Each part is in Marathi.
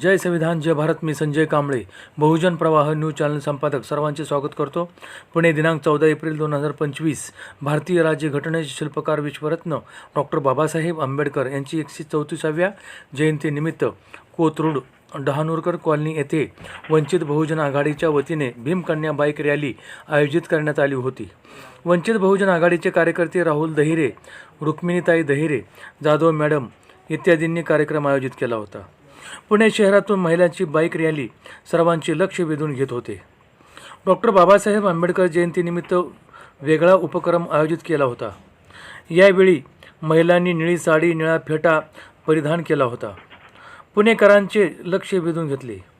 जय संविधान जय भारत मी संजय कांबळे. बहुजन प्रवाह न्यूज चॅनल संपादक सर्वांचे स्वागत करतो. पुणे दिनांक चौदा एप्रिल दोन हजार पंचवीस भारतीय राज्य घटनेचे शिल्पकार विश्वरत्न डॉक्टर बाबासाहेब आंबेडकर यांची एकशे चौतीसाव्या जयंतीनिमित्त कोथरूड डहाणूरकर कॉलनी येथे वंचित बहुजन आघाडीच्या वतीने भीमकन्या बाईक रॅली आयोजित करण्यात आली होती. वंचित बहुजन आघाडीचे कार्यकर्ते राहुल दहिरे रुक्मिणीताई दहिरे जाधव मॅडम इत्यादींनी कार्यक्रम आयोजित केला होता. पुणे शहरातून महिलांची बाईक रॅली सर्वांचे लक्ष वेधून घेत होते. डॉक्टर बाबासाहेब आंबेडकर जयंतीनिमित्त वेगळा उपक्रम आयोजित केला होता. यावेळी महिलांनी निळी साडी निळा फेटा परिधान केला होता. पुणेकरांचे लक्ष वेधून घेतले.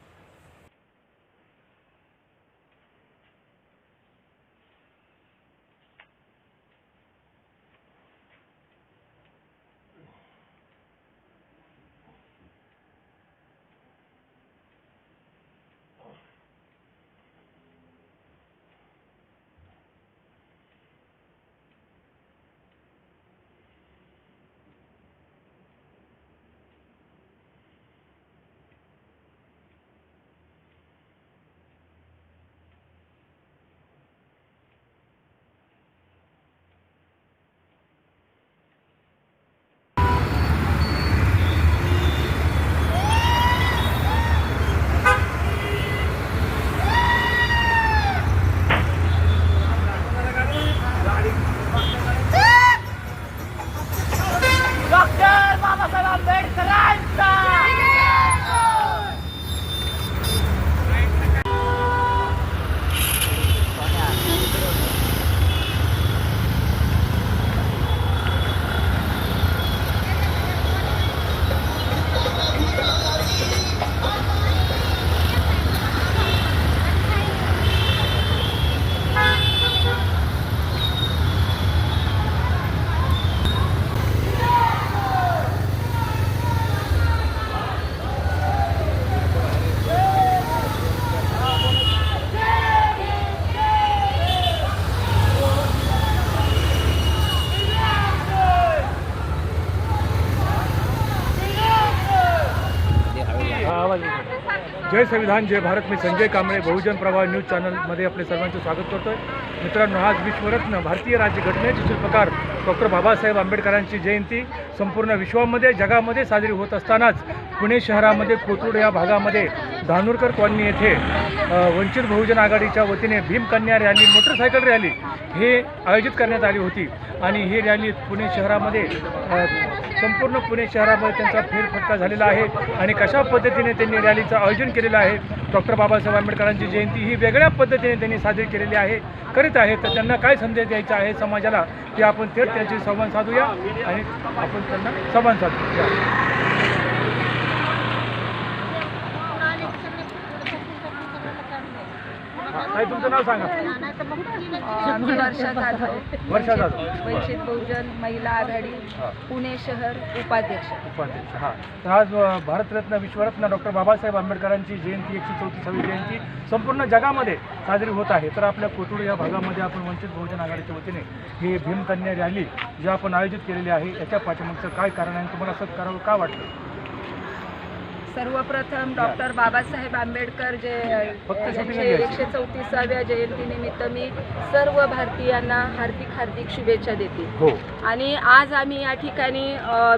जय संविधान जय भारत. मी संजय कांबळे बहुजन प्रवाह न्यूज चॅनलमध्ये आपले सर्वांचं स्वागत आहे मित्रांनो आज विश्वरत्न भारतीय राज्य घटनेचे शिल्पकार डॉक्टर बाबासाहेब आंबेडकरांची जयंती संपूर्ण विश्वामध्ये जगामध्ये साजरी होत असतानाच पुणे शहरामध्ये कोथरूड या भागामध्ये धानूरकर कॉलनी येथे वंचित बहुजन आघाडीच्या वतीने भीमकन्या रॅली मोटरसायकल रॅली हे आयोजित करण्यात आली होती. आणि ही रॅली पुणे शहरामध्ये संपूर्ण पुणे शहरामध्ये त्यांचा फेरफटका झालेला आहे. आणि कशा पद्धतीने त्यांनी रॅलीचं आयोजन केलेलं आहे? डॉक्टर बाबासाहेब आंबेडकरांची जयंती ही वेगळ्या पद्धतीने त्यांनी साजरी केलेली आहे. करीत आहे. तर त्यांना काय संदेश द्यायचा आहे समाजाला? की आपण थेट त्यांची संवाद साधूया. आणि आपण त्यांना संवाद साधूया. काय तुमचं नाव सांगा. वर्षा जाधव वर्षा जाधव. वंचित बहुजन महिला आघाडी. पुणे शहर उपाध्यक्ष. उपाध्यक्ष हा. तर आज भारतरत्न विश्वरत्न डॉक्टर बाबासाहेब आंबेडकरांची जयंती एकशे चौतीसावी जयंती संपूर्ण जगामध्ये साजरी होत आहे. तर आपल्या कोथरूड या भागामध्ये आपण वंचित बहुजन आघाडीच्या वतीने ही भीमकन्या रॅली जी आपण आयोजित केलेली आहे याच्या पाठीमागचं काय कारण आहे तुम्हाला असं करावं का वाटतं सर्वप्रथम डॉक्टर बाबासाहेब आंबेडकर जे. एकशे चौतीसाव्या जयंतीनिमित्त मी सर्व भारतीयांना हार्दिक हार्दिक शुभेच्छा देते. हो. आणि आज आम्ही या ठिकाणी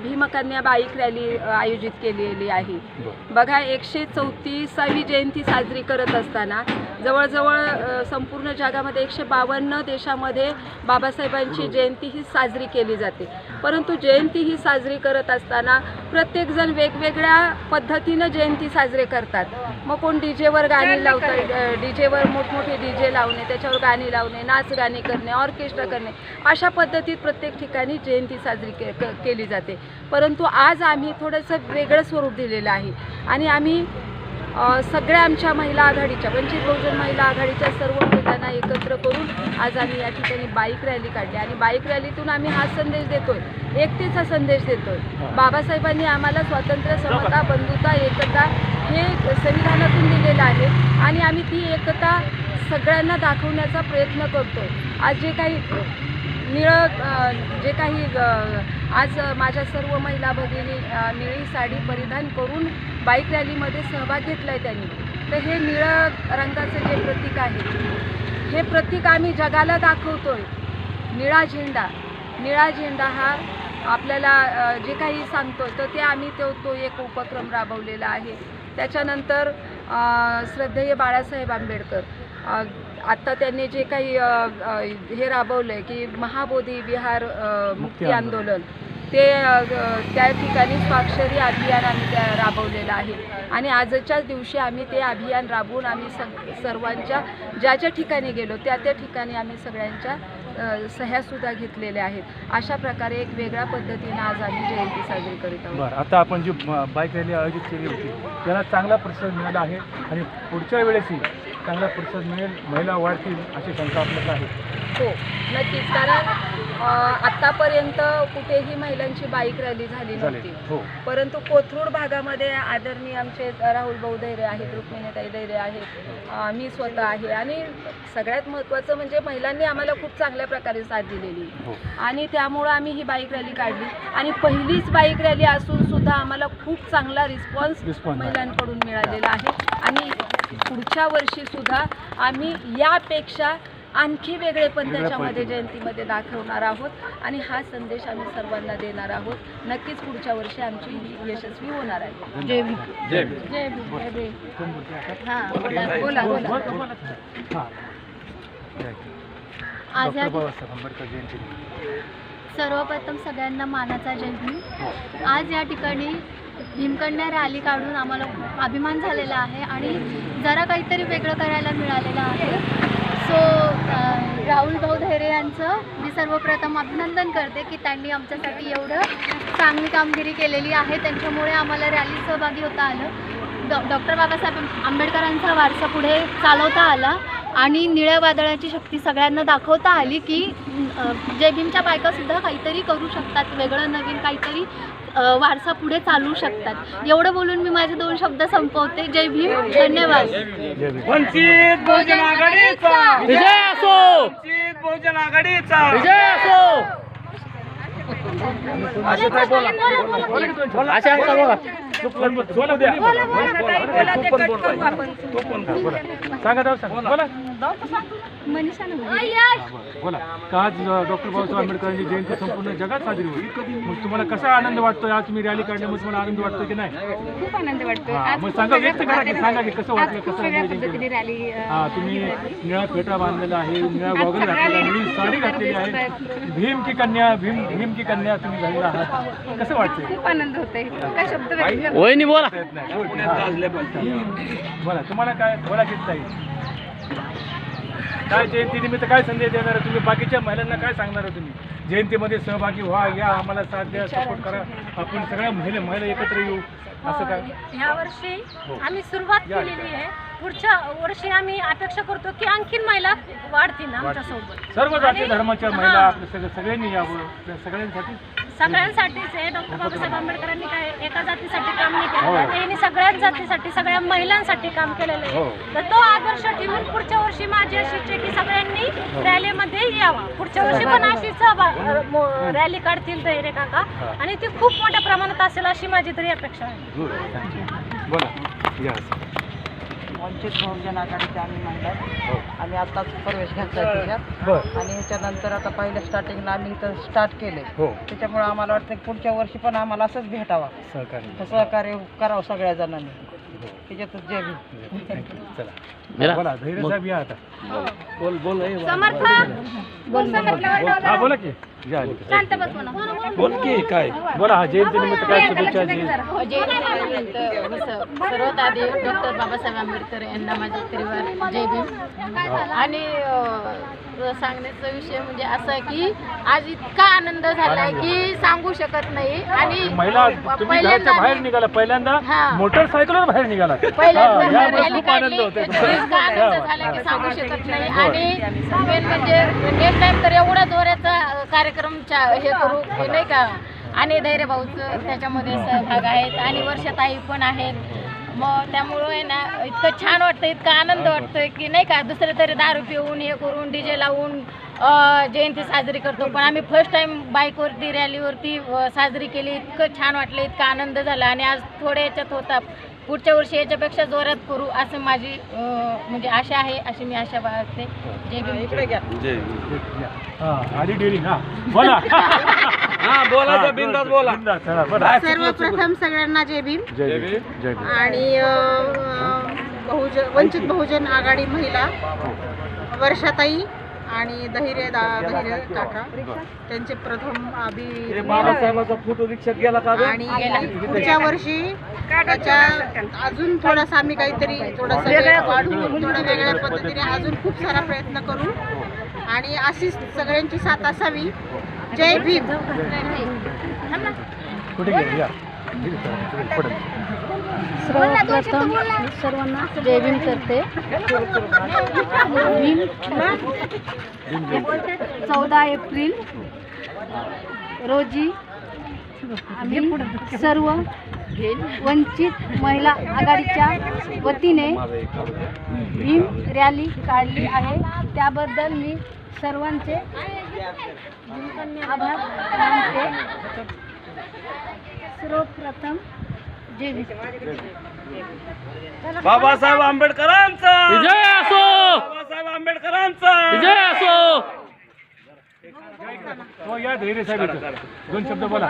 भीमकन्या बाईक रॅली आयोजित केलेली आहे. बघा एकशे चौतीसावी जयंती साजरी करत असताना जवळजवळ संपूर्ण जगामध्ये एकशे बावन्न देशामध्ये बाबासाहेबांची जयंती ही साजरी केली जाते. परंतु जयंती ही साजरी करत असताना प्रत्येकजण वेगवेगळ्या पद्धतीनं जयंती साजरे करतात. मग कोण डीजेवर गाणी लावतात डीजेवर मोठमोठे डीजे लावणे त्याच्यावर गाणी लावणे नाच गाणे करणे ऑर्केस्ट्रा करणे अशा पद्धतीत प्रत्येक ठिकाणी जयंती साजरी के क- केली जाते. परंतु आज आम्ही थोडंसं वेगळं स्वरूप दिलेलं आहे आणि आम्ही सगळ्या आमच्या महिला आघाडीच्या वंचित बहुजन महिला आघाडीच्या सर्व महिलांना एकत्र करून आज आम्ही या ठिकाणी बाईक रॅली काढली. आणि बाईक रॅलीतून आम्ही हा संदेश देतोय एकतेचा संदेश देतोय. बाबासाहेबांनी आम्हाला स्वातंत्र्य समता बंधुता एकता हे संविधानातून दिलेलं आहे. आणि आम्ही ती एकता सगळ्यांना दाखवण्याचा प्रयत्न करतोय. आज जे काही निळं जे काही आज माझ्या सर्व महिला भगिनी निळी साडी परिधान करून बाईक रॅलीमध्ये सहभाग घेतला आहे त्यांनी. तर हे निळं रंगाचं जे प्रतीक आहे हे प्रतीक आम्ही जगाला दाखवतोय. निळा झेंडा. निळा झेंडा हा आपल्याला जे काही सांगतो तर ते आम्ही तो तो एक उपक्रम राबवलेला आहे. त्याच्यानंतर श्रद्धेय बाळासाहेब आंबेडकर. आत्ता त्यांनी जे काही हे राबवलं आहे की महाबोधी विहार मुक्ती आंदोलन. ते त्या ठिकाणी स्वाक्षरी अभियान आम्ही त्या राबवलेलं आहे. आणि आजच्याच दिवशी आम्ही ते अभियान राबवून आम्ही स सर्वांच्या ज्या ज्या ठिकाणी गेलो त्या त्या ठिकाणी आम्ही सगळ्यांच्या सह्यासुद्धा घेतलेल्या आहेत. अशा प्रकारे एक वेगळ्या पद्धतीनं आज आम्ही जयंती साजरी करीत आहोत. बरं आता आपण जी बाईक रॅली आयोजित केली होती त्याला चांगला प्रतिसाद मिळाला आहे आणि पुढच्या वेळेसही चांगला प्रतिसाद मिळेल महिला वाढतील अशी शंका आपल्याला आहे. हो नक्कीच. कारण अ, आत्तापर्यंत कुठेही महिलांची बाईक रॅली झाली नव्हती. हो. परंतु कोथरूड भागामध्ये आदरणीय आमचे राहुल भाऊ दैरे आहेत रुक्मिणीताई दैरे आहेत मी स्वतः आहे. आणि सगळ्यात महत्त्वाचं म्हणजे महिलांनी आम्हाला खूप चांगल्या प्रकारे साथ दिलेली. हो. आणि त्यामुळं आम्ही ही बाईक रॅली काढली. आणि पहिलीच बाईक रॅली असून सुद्धा आम्हाला खूप चांगला रिस्पॉन्स. महिलांकडून मिळालेला आहे. आणि पुढच्या वर्षी सुद्धा आम्ही यापेक्षा आणखी वेगळे पण वेगळ्या त्याच्यामध्ये. जयंतीमध्ये दाखवणार आहोत आणि हा संदेश आम्ही सर्वांना देणार आहोत नक्कीच पुढच्या वर्षी आमची ही यशस्वी होणार आहे जय भीम. जय जय? हां, बोला बोला. हां. जयंती सर्वप्रथम सगळ्यांना मानाचा जय भीम हो. आज या ठिकाणी भीमकन्या रॅली काढून आम्हाला अभिमान झालेला आहे आणि जरा काहीतरी वेगळं करायला मिळालेलं आहे सो राहुल भाऊ धैरे यांचं मी सर्वप्रथम अभिनंदन करते की त्यांनी आमच्यासाठी एवढं चांगली कामगिरी केलेली आहे. त्यांच्यामुळे आम्हाला रॅलीत सहभागी होता आलं. डॉ डॉक्टर बाबासाहेब आंबेडकरांचा वारसा पुढे चालवता आला. आणि निळ्या वादळाची शक्ती सगळ्यांना दाखवता आली की अ, जय भीमच्या बायकासुद्धा काहीतरी करू शकतात वेगळं नवीन काहीतरी वारसा पुढे चालू शकतात. एवढं बोलून मी माझे दोन शब्द संपवते. जय भीम धन्यवाद. वंचित बहुजन आघाडीचा. विजय असो. वंचित बहुजन आघाडीचा. विजय असो. बोला. बोला बोला द्या. बोला, ते करू आपण. सांगा जाऊ सांगा. बोला. मनीषा बोला. का आज डॉक्टर बाबासाहेब आंबेडकरांची जयंती संपूर्ण जगात साजरी होईल. मग तुम्हाला कसा आनंद वाटतोय? आज तुम्ही रॅली काढल्यामुळे तुम्हाला आनंद वाटतोय की नाही? खूप आनंद वाटतो हा, आज मग खूप सांगा वेगळ्या व्यक्त करा की पद्धतीने- सांगा की कसं वाटलं खूप कसं वेगळ्या पद्धतीने केलं? रॅली अ, हा तुम्ही निळा फेटा बांधलेला आहे निळा गॉगल घातलेला निळी साडी घातलेली आहे. भीम की कन्या भीम भीम की कन्या तुम्ही झालेला आहात. कसं वाटतंय? खूप आनंद होतोय. काय शब्द व्यक्त करता वहिनी बोला. बोला. तुम्हाला काय बोला ताई. काय जयंतीनिमित्त काय संदेश देणार आहे? तुम्ही बाकीच्या महिलांना काय सांगणार आहे तुम्ही? जयंतीमध्ये सहभागी व्हा या आम्हाला साथ द्या सपोर्ट करा. आपण सगळ्या महिला महिला एकत्र येऊ. असं काय? ह्या वर्षी आम्ही सुरुवात केलेली आहे. पुढच्या वर्षी आम्ही अपेक्षा करतो की आणखीन महिला वाढतील आमच्यासोबत सर्व जाती धर्माच्या हा. महिला आपल्या सगळ्या सगळ्यांनी यावं. त्या सगळ्यांसाठी सगळ्यांसाठीच आहे. डॉक्टर बाबासाहेब आंबेडकरांनी काय एका जातीसाठी काम नाही हो. केलं त्यांनी सगळ्याच जातीसाठी सगळ्या महिलांसाठी काम केलेलं हो. आहे तर तो आदर्श ठेवून पुढच्या वर्षी माझी अशी इच्छा आहे की सगळ्यांनी हो. रॅलीमध्ये यावा. पुढच्या वर्षी पण अशी सहभाग रॅली काढतील धैर्य काका. आणि ती खूप मोठ्या प्रमाणात असेल अशी माझी तरी अपेक्षा आहे. वंचित बहुजन आघाडीचे आम्ही हो. आणि आताच प्रवेश घ्यायचा आहे त्याच्यात आणि ह्याच्यानंतर आता पहिल्या स्टार्टिंगला आम्ही इथं स्टार्ट केले. हो. त्याच्यामुळे आम्हाला वाटतं पुढच्या वर्षी पण आम्हाला असंच भेटावा. सहकार्य. सहकार्य करावं सगळ्या जणांनी. त्याच्यातच चला बोला धैर्य साहेब या आता. बोल बोल ए, समर्थ. बोल हा बोला की. या शांत बस म्हणा. बोल की काय? बोला हा जयंती निमित्त काय शुभेच्छा सर्वात आधी डॉक्टर बाबासाहेब आंबेडकर यांना माझा परिवार जय भीम. आणि अ, सांगण्याचा विषय म्हणजे असं आहे की आज इतका आनंद झालाय की सांगू शकत नाही. आणि महिला तुम्ही पहिल्यांदा घराच्या बाहेर निघाला पहिल्यांदा हा. मोटरसायकलवर बाहेर निघाला. पहिल्यांदा रॅली आनंद काढली होतोय इतका आनंद झाला की सांगू शकत नाही. आणि मेन म्हणजे नेक्स्ट टाइम तर एवढा जोराचा कार्यक्रम चा- हे करू की नाही का? आणि धैर्य भाऊचं त्याच्यामध्ये सहभाग आहेत. आणि वर्षाताई पण आहेत. मग त्यामुळं आहे ना इतकं छान वाटतं इतकं आनंद वाटतोय की नाही का दुसरे तरी दारू पिऊन हे करून डीजे लावून अ, जयंती साजरी करतो. पण आम्ही फर्स्ट टाइम बाईकवरती रॅलीवरती साजरी केली. इतकं छान वाटलं इतका आनंद झाला. आणि आज थोड्या याच्यात होता पुढच्या वर्षी याच्यापेक्षा जोरात करू असं माझी म्हणजे आशा आहे अशी मी आशा बाळगते. जय भीम. इकडे घ्या. आधी डेअरिंग हा बोला बोलायचं बिंदास बोला बिनधास्त, हा, बोला. सर्वप्रथम सगळ्यांना जय भीम. जय भीम जय भीम. आणि अ, बहुजन वंचित बहुजन आघाडी महिला वर्षाताई आणि दहिरे दा दहिरे काका. त्यांचे प्रथम बाबासाहेबाचा फोटो रिक्षात गेला का? आणि पुढच्या वर्षी त्याच्या अजून थोडासा आम्ही काहीतरी थोडासा वाढवून थोडा वेगळ्या पद्धतीने अजून खूप सारा प्रयत्न करू. आणि अशीच सगळ्यांची साथ असावी. जय भीम. कुठे गेले? या. सर्वप्रथम सर्वांना जय भीम करते. भीम चौदा एप्रिल रोजी आम्ही सर्व वंचित महिला आघाडीच्या वतीने भीम रॅली काढली आहे. त्याबद्दल मी सर्वांचे आभार. मानते सर्वप्रथम जय भीम बाबासाहेब आंबेडकरांचा! विजय असो! बाबासाहेब आंबेडकरांचा! विजय असो! हो या धैर्य साहेब दोन शब्द बोला.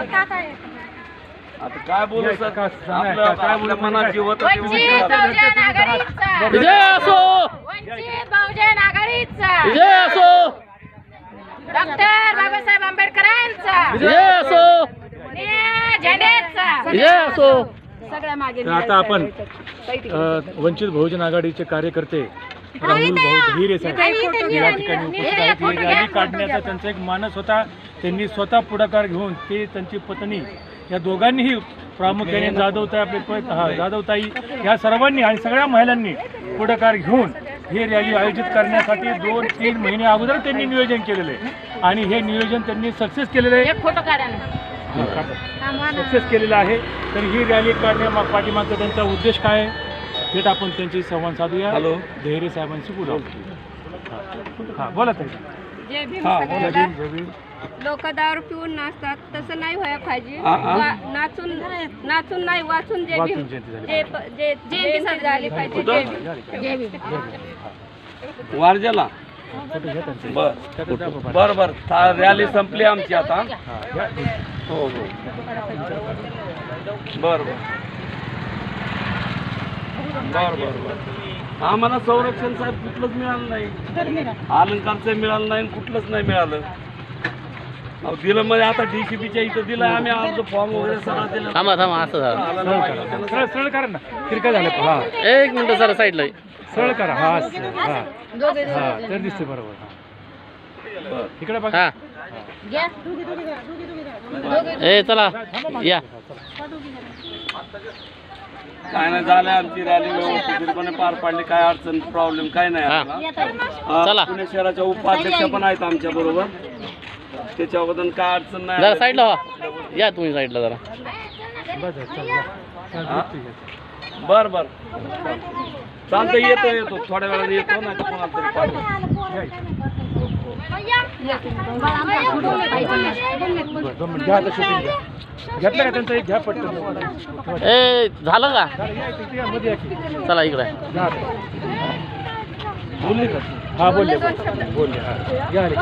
आता काय बोलू सर? काय आपलं आपल्या मनात जे होतं ते वंचित विचारा. बहुजन आघाडीचा. विजय असो! वंचित बहुजन आघाडीचा. विजय असो! डॉक्टर बाबासाहेब आंबेडकरांचा. विजय असो! निळ्या झेंड्याचा. विजय असो! सगळ्या मागे तर आता आपण अ, वंचित बहुजन आघाडीचे कार्यकर्ते राहुल भाऊ धीरे साहेब. या ठिकाणी उपस्थित आहेत. ही रॅली काढण्याचा त्यांचा एक मानस होता. त्यांनी स्वतः पुढाकार घेऊन ते त्यांची पत्नी या दोघांनीही प्रामुख्याने जाधवताई हा जाधवताई या सर्वांनी आणि सगळ्या महिलांनी पुढाकार घेऊन ही रॅली आयोजित करण्यासाठी दोन तीन महिने अगोदर त्यांनी नियोजन केलेलं. आहे आणि हे नियोजन त्यांनी सक्सेस केलेलं आहे. सक्सेस केलेला आहे. तर ही रॅली काढण्या पाठीमागचा त्यांचा उद्देश काय? आहे थेट आपण त्यांची संवाद साधूया. हॅलो. धैर्य साहेबांशी बोलू. हा. बोला ताई. जय भीम हा सगळ्यांना. बोला. जय भीम. लोक दारू पिऊन नाचतात. तसं नाही व्हायला पाहिजे. वा- नाचून नाचून नाही वाचून जे वाचून भीम जयंती झाली जे प- जे जयंती झाली पाहिजे. वारजेला. बर. बर बर. रॅली संपली आमची आता. हा. हो हो. बर बर. बर बर बर. आम्हाला संरक्षण साहेब कुठलंच मिळालं नाही. अलंकारचं मिळालं नाही आणि कुठलंच नाही मिळालं. अहो, दिलं म्हणजे आता डीसीपीच्या इथं दिलं आम्ही आमचं फॉर्म वगैरे सगळं दिलं. थांबा थांबा असं झालं. नाही पाहिजे. सरळ सरळ करा ना. तिरका झालं हा. एक मिनिट जरा साईडला ये. सरळ करा. हा असं. हा. हा तर दिसते बरोबर. हा. इकडे बघा. हा. ए चला. या. काय नाही झालं आमची रॅली व्यवस्थितपणे पार पाडली काय अडचण प्रॉब्लेम काय नाही हा. आम्हाला. चला. पुणे शहराच्या उपाध्यक्ष पण आहेत आमच्या बरोबर. त्याच्याबद्दल काय अडचण जरा नाही साईडला व्हा. या तुम्ही साईडला जरा. बर बर. चालतं येतो येतो. थोड्या वेळाने येतो ना कोणाला तरी. घेतलं का त्यांचं एक? घ्या पटकन. ए झालं का. चला इकडे. बोलले का? हा बोलले बोलले. बोलले हा. घ्या रे.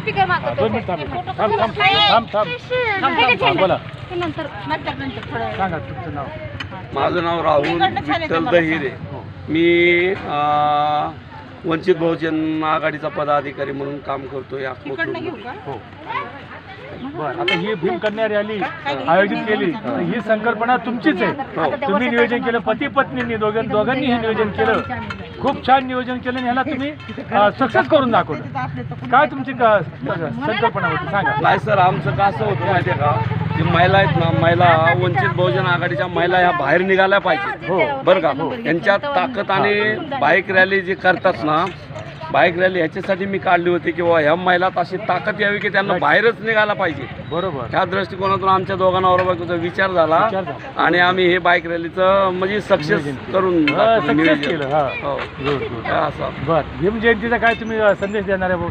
स्पीकर हा, दोन मिनिट थांब थांब थांब थांब थांब थांब. थांब बोला. नंतर नंतर नंतर थोडं. सांगा तुमचं नाव. माझं नाव राहुल विठ्ठल दहिरे. मी अं, वंचित बहुजन आघाडीचा पदाधिकारी म्हणून काम करतो या हो. बरं आता ही भीमकन्या रॅली आयोजित केली. तर ही संकल्पना तुमचीच आहे. तुम्ही नियोजन केलं पती पत्नींनी दोघां दोघांनी हे नियोजन केलं. खूप छान नियोजन केलं आणि ह्याला तुम्ही सक्सेस करून दाखवलं. काय तुमची क- संकल्पना होती? सांगा. नाही सर आमचं का असं होतं माहिती आहे का? की महिला आहेत ना महिला वंचित बहुजन आघाडीच्या महिला ह्या बाहेर निघाल्या पाहिजे हो. बरं का? यांच्या ताकद आणि बाईक रॅली जी करतात ना बाईक रॅली ह्याच्यासाठी मी काढली होती की बाबा ह्या महिलात अशी ताकद यावी की त्यांना बाहेरच निघायला पाहिजे. बरोबर. ह्या दृष्टिकोनातून आमच्या दोघांना बायकोचा विचार झाला विचार झाला. आणि आम्ही हे बाईक रॅलीचं म्हणजे सक्सेस करून दाखवलं, सक्सेस नियोजन. केलं हा. हो. गुड गुड हे असं. बर. भीम जयंतीचा काय तुम्ही अ, संदेश देणार आहे भाऊ?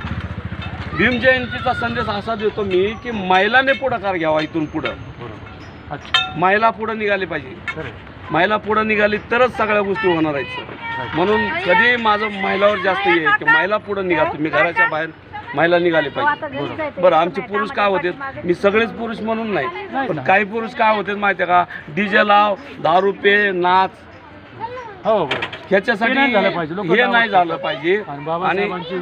भीम जयंतीचा संदेश असा देतो मी की महिलाने पुढाकार घ्यावा इथून पुढं. बरोबर. अच्छा. महिला पुढे निघाली पाहिजे. खरं आहे. महिला पुढे निघाली तरच सगळ्या गोष्टी होणार आहेत म्हणून कधी माझं महिलावर जास्त हे आहे की महिला पुढे निघा तुम्ही घराच्या बाहेर महिला निघाले पाहिजे. बरं. आमचे पुरुष काय होते? मी सगळेच पुरुष म्हणून नाही. पण काही पुरुष काय होते माहिती आहे का? डीजे लाव दारू पे नाच हो बरोबर ह्याच्यासाठी हे नाही झालं पाहिजे. हे नाही. झालं पाहिजे आणि आणि बाबासाहेबांची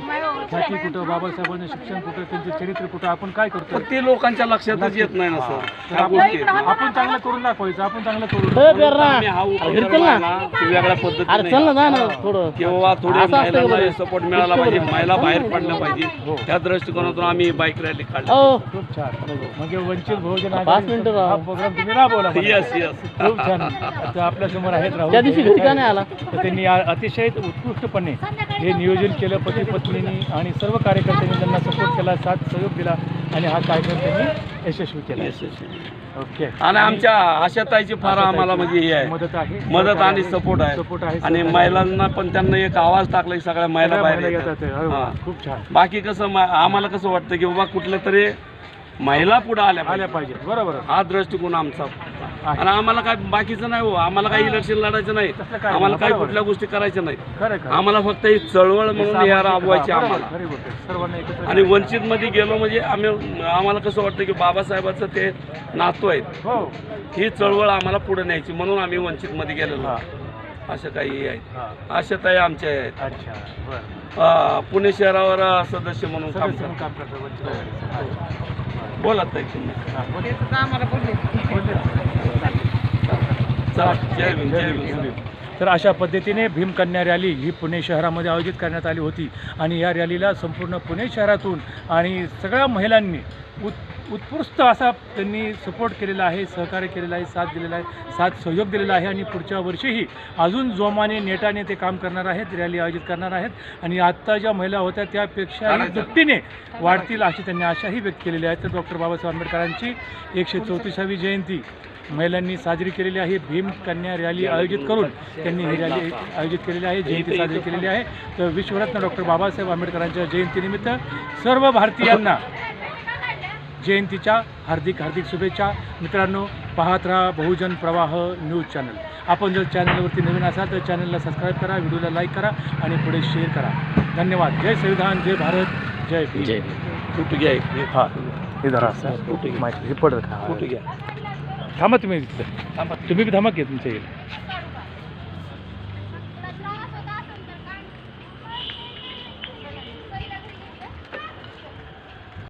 ख्याती कुठं बाबासाहेबांचं शिक्षण कुठं त्यांचं चरित्र कुठं आपण काय करतो पण ते लोकांच्या लक्षातच येत नाही ना सर ह्या आपण गोष्टी आहेत. आपण चांगलं करून दाखवायचं आपण चांगलं करून हा उपक्रम आहे ना. ना, ते वेगळ्या अरे पद्धतीने ना ना थोडं किंवा थोडे महिलांना? सपोर्ट मिळाला पाहिजे महिला बाहेर पडल्या हो. पाहिजे त्या दृष्टिकोनातून आम्ही बाईक रॅली काढली हो खूप छान म्हणजे वंचित बहुजन पाच आघाडी मिनिटं राहा. हा प्रोग्राम तुम्ही राबवला. येस येस खूप छान आपल्यासमोर आहेत राहुल त्या दिवशी घरी का नाही आला? तर त्यांनी आ- अतिशय उत्कृष्टपणे हे नियोजन केलं. पती पत्नींनी आणि सर्व कार्यकर्त्यांनी त्यांना सपोर्ट केला साथ सहयोग दिला आणि हा कार्यक्रम त्यांनी यशस्वी केला. ओके. आणि आमच्या आशाताईची फार आम्हाला म्हणजे हे आहे. मदत आहे. मदत आणि सपोर्ट सपोर्ट आहे आहे आणि महिलांना पण त्यांना एक आवाज टाकला की सगळ्या महिला बाहेर येतात. हा. खूप छान. बाकी कसं आम्हाला कसं वाटतं की बाबा कुठल्या तरी महिला पुढे आल्या आल्या पाहिजे पाहिजेत. बरोबर. हा दृष्टिकोन आमचा. आहे. आणि आम्हाला काय बाकीचं नाही हो आम्हाला काही इलेक्शन लढायचं नाही. आम्हाला काही. कुठल्या गोष्टी करायच्या नाही. आम्हाला फक्त ही चळवळ म्हणून राबवायची हा, बरोबर, आम्हाला. आणि वंचित मध्ये गेलो म्हणजे आम्ही आम्हाला कसं वाटतं की बाबासाहेबाचं ते नातू आहेत. हो. ही चळवळ आम्हाला पुढे न्यायची म्हणून आम्ही वंचित मध्ये गेलेलो असं काही आहे हा. आशाताई आमच्या आहेत. पुणे शहरावर सदस्य म्हणून काम करतो. बोला ताई तुम्ही. हा. चला जय भीम जय भीम तर अशा पद्धतीने भीमकन्या रॅली ही पुणे शहरामध्ये आयोजित करण्यात आली होती. आणि या रॅलीला संपूर्ण पुणे शहरातून आणि सगळ्या महिलांनी उत् उत्कृष्ट असा त्यांनी सपोर्ट केलेला आहे सहकार्य केलेलं आहे साथ दिलेला आहे साथ सहयोग दिलेला आहे आणि पुढच्या वर्षीही अजून जोमाने नेटाने ते काम करणार आहेत रॅली आयोजित करणार आहेत आणि आत्ता ज्या महिला होत्या त्यापेक्षा दुपटीने वाढतील अशी त्यांनी आशाही व्यक्त केलेली आहे. तर डॉक्टर बाबासाहेब आंबेडकरांची एकशे चौतीसावी जयंती महिलांनी साजरी केलेली आहे. भीम कन्या रॅली आयोजित करून त्यांनी ही रॅली आयोजित केलेली आहे जयंती साजरी केलेली आहे. तर विश्वरत्न डॉक्टर बाबासाहेब आंबेडकरांच्या जयंतीनिमित्त सर्व भारतीयांना जयंतीच्या हार्दिक हार्दिक शुभेच्छा. मित्रांनो पाहत राहा बहुजन प्रवाह न्यूज चॅनल. आपण जर चॅनलवरती नवीन असाल तर चॅनलला सबस्क्राईब करा व्हिडिओला लाईक करा आणि पुढे शेअर करा. धन्यवाद. जय संविधान जय भारत जय जय कुठे घ्या एक. हा हे धरा कुठे घ्या. माहिती हे पडत घ्या. थांबा तुम्ही. तुम्ही बी थांबा की तुमच्या